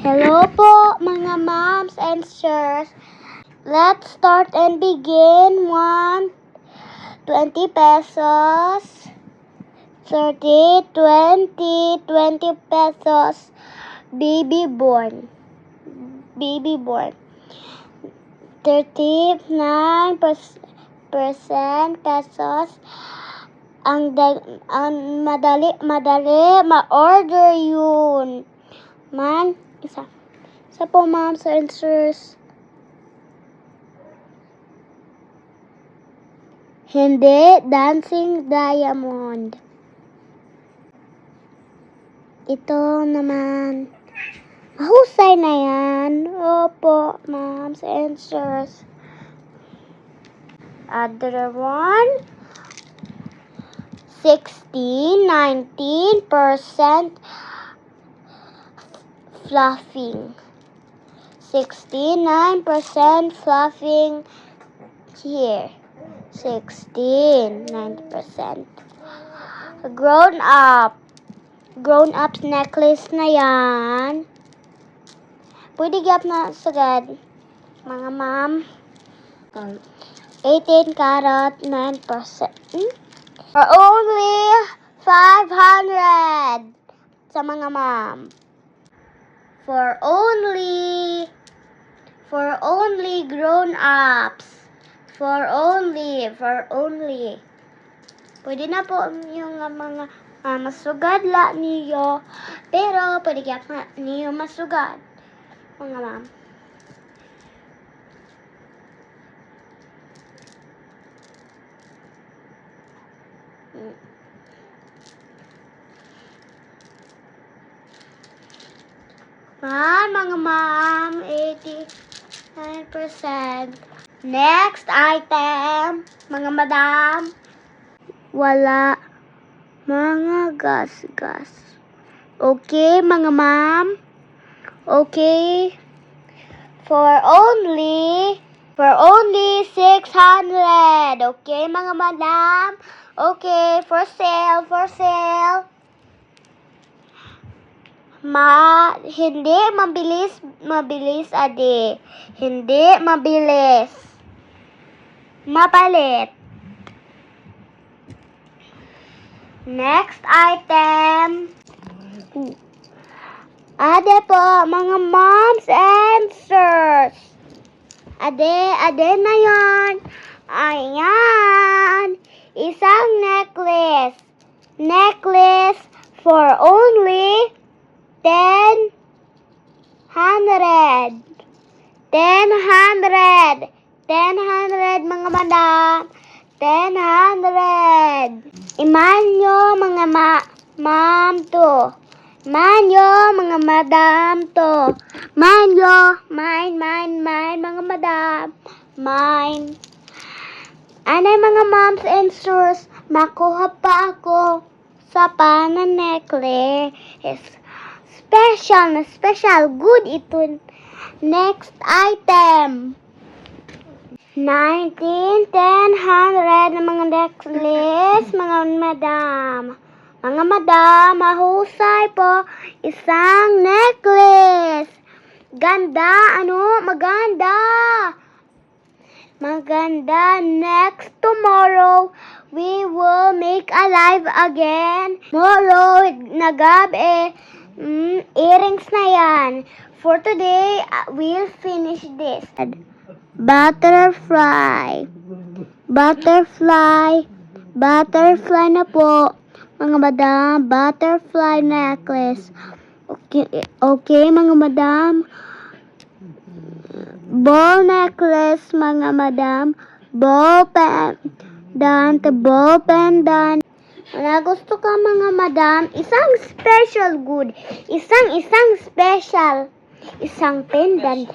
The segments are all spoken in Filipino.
Hello po mga moms and sirs. Let's start and begin. 1, 20 pesos. 30, 20, 20 pesos. Baby born. Baby born. 39 percent pesos. Ang, ang madali, madali, ma-order yun. Man, isa. Isa po, moms and sirs. Hindi, dancing diamond. Ito naman. Mahusay na yan. Opo, moms and sirs. Other one. 16, 19% fluffing. 69% fluffing here. 16, 90%. Grown up. Grown up necklace na yan. Pwede gap na sagad. Mga ma'am. Um, 18 karat, 9%. Hmm? For only 500 sa mga ma'am. For only for only grown ups. For only, for only. Pwede na po yung mga uh, masugad la niyo. Pero pwede kaya pa niyo masugad. Mga ma'am. Mm. Man, mga ma'am, 89%. Next item, mga madam. Wala. Mga gas-gas. Okay, mga ma'am. Okay. For only, for only 600. Okay, mga madam. Okay, for sale, for sale. Ma, hindi mabilis, mabilis ade. Hindi mabilis. Mapalit. Next item. Ade po, mga moms and sirs. Ade, ade na yan. Ayan. Isang necklace. Necklace for only 10 hundred. 10 hundred. 10 hundred mga madam. 10 hundred. Iman nyo mga ma ma'am to. Manyo, mga madam to. Manyo, mine, mine, mine, mga madam. Mine. Anay mga moms and sirs, makuha pa ako sa pana necklace. Special na special. Good ito. Next item. 19, 10, 100 na mga necklace, mga madam. Mga madam, mahusay po isang necklace. Ganda, ano? Maganda. Maganda. Next tomorrow, we will make a live again. Tomorrow, nagabi, mm, earrings na yan. For today, uh, we'll finish this. Butterfly. Butterfly. Butterfly na po. Mga madam, butterfly necklace. Okay, okay mga madam. Ball necklace, mga madam. Ball pendant, ball pendant. Wala gusto ka mga madam, isang special good. Isang isang special. Isang pendant.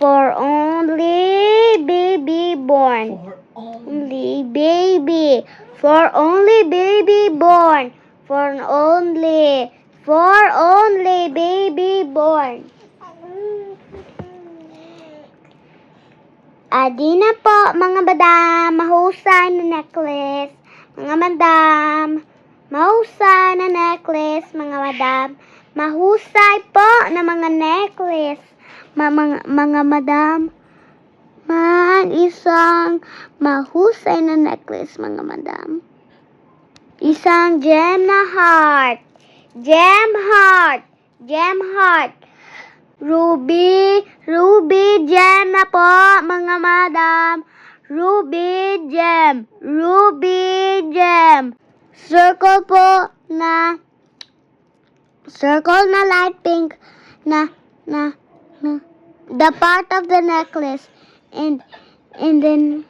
For only baby born. Only baby. For only baby born. For only. For only baby born. Adi na po, mga madam. Mahusay na necklace. Mga madam. Mahusay na necklace, mga madam. Mahusay po na mga necklace. Ma, mga, mga madam. Man, isang mahusay na necklace, mga madam. Isang gem na heart. Gem heart. Gem heart. Ruby, ruby gem na po, mga madam. Ruby gem. Ruby gem. Circle po na circle na light pink na na na the part of the necklace and and then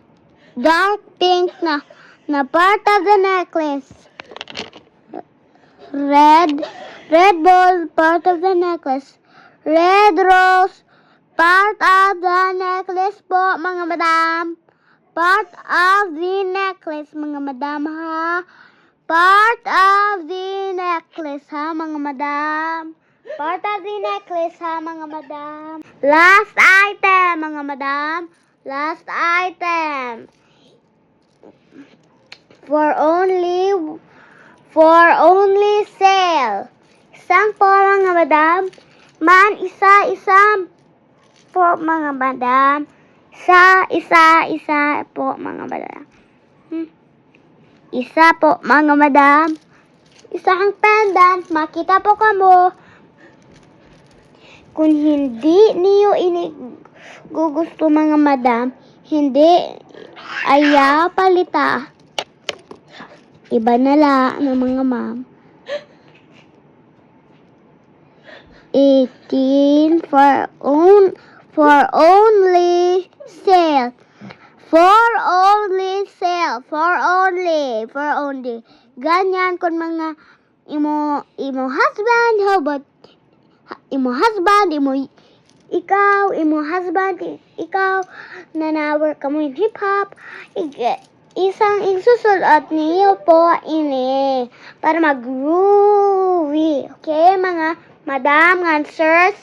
dark pink na na part of the necklace red red ball part of the necklace red rose part of the necklace po mga madam part of the necklace mga madam ha part of the necklace ha mga madam part of the necklace ha mga madam last item mga madam last item for only for only sale. Isang po mga madam. Man, isa, isa po mga madam. Isa, isa, isa po mga madam. Hmm. Isa po mga madam. Isang pendant. Makita po kamo. Kung hindi niyo ini gugusto mga madam, hindi aya palita. Iba na la ng mga ma'am. 18 for own for only sale. For only sale. For only. For only. Ganyan kon mga imo imo husband how about imo husband imo ikaw imo husband ikaw nanawar ka mo in hip hop isang isusulat niyo po ini para mag-groovy. Okay, mga madam and sirs?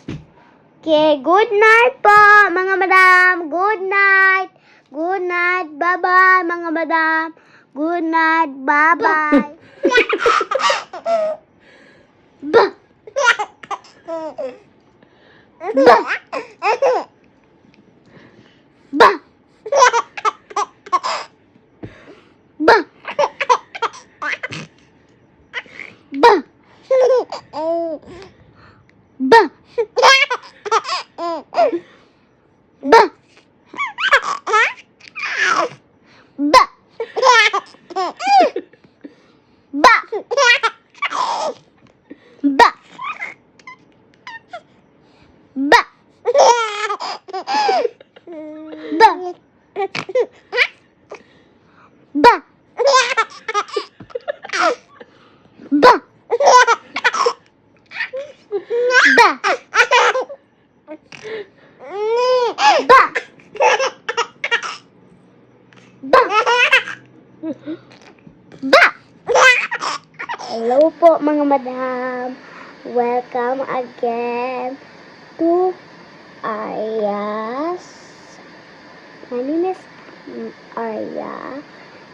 Okay, good night po, mga madam. Good night. Good night. Bye-bye, mga madam. Good night. Bye-bye. ba. Ba. Ba. Ba. Ba. Ba. Ba. Ba. Ba. Ba. Ba. Ba. Hello po mga madam. Welcome again to Arias. My name is Arya.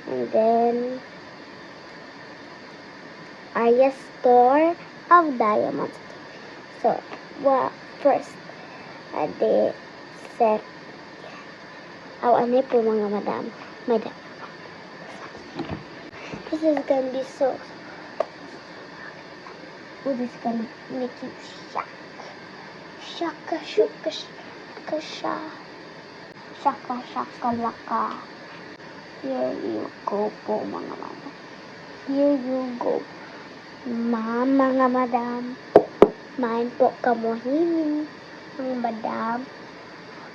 And then Arya Store of Diamonds. So, well, first, the set. Ano po mga madam? Madam. This is gonna be so. Oh, this is gonna make you shock. Shaka, shaka, shaka, shaka. Shaka, shaka, laka. Here you go po, mga mama. Here you go. Ma'am, mga madam. Main po kamuhini. Mga madam.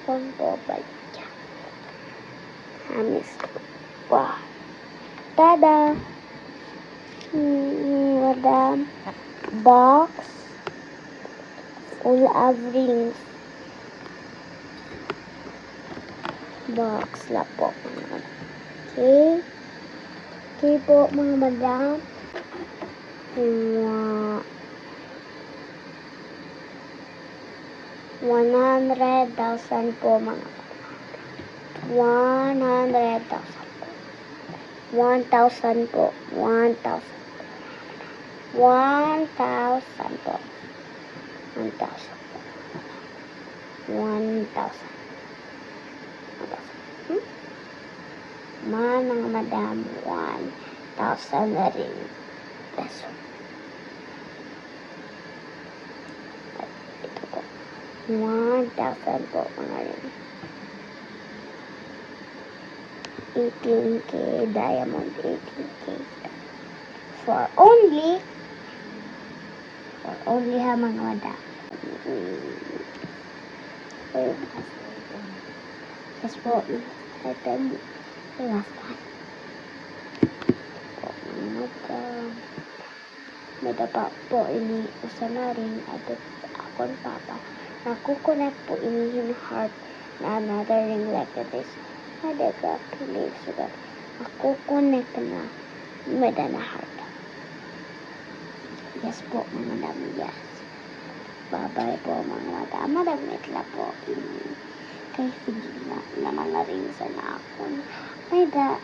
Kung po ba dyan? Hamis. Wow. Tada! Madam. Box. Full of rings. box na po. Okay? Okay po mga madam. Mga 100,000 po mga madam. 100,000 po. 1,000 po. 1,000. 1,000 po. 1,000 1,000. Man, mga madam, one thousand na rin peso. At ito po. One thousand po mga rin. 18k diamond 18k for only for only ha mga madam. Yes po. Ito yung last time. Po, mga madam. May dapa po ini usa na rin at akon papa. Nakukunak po ini yung heart na another ring like this. Ada ka pilig sugat. Ako connect na meda na heart. Yes po mga madam. Yes. Bye-bye po mga madam. Madam itla po ini kay sige na, na mga ring sa na akon. 对的。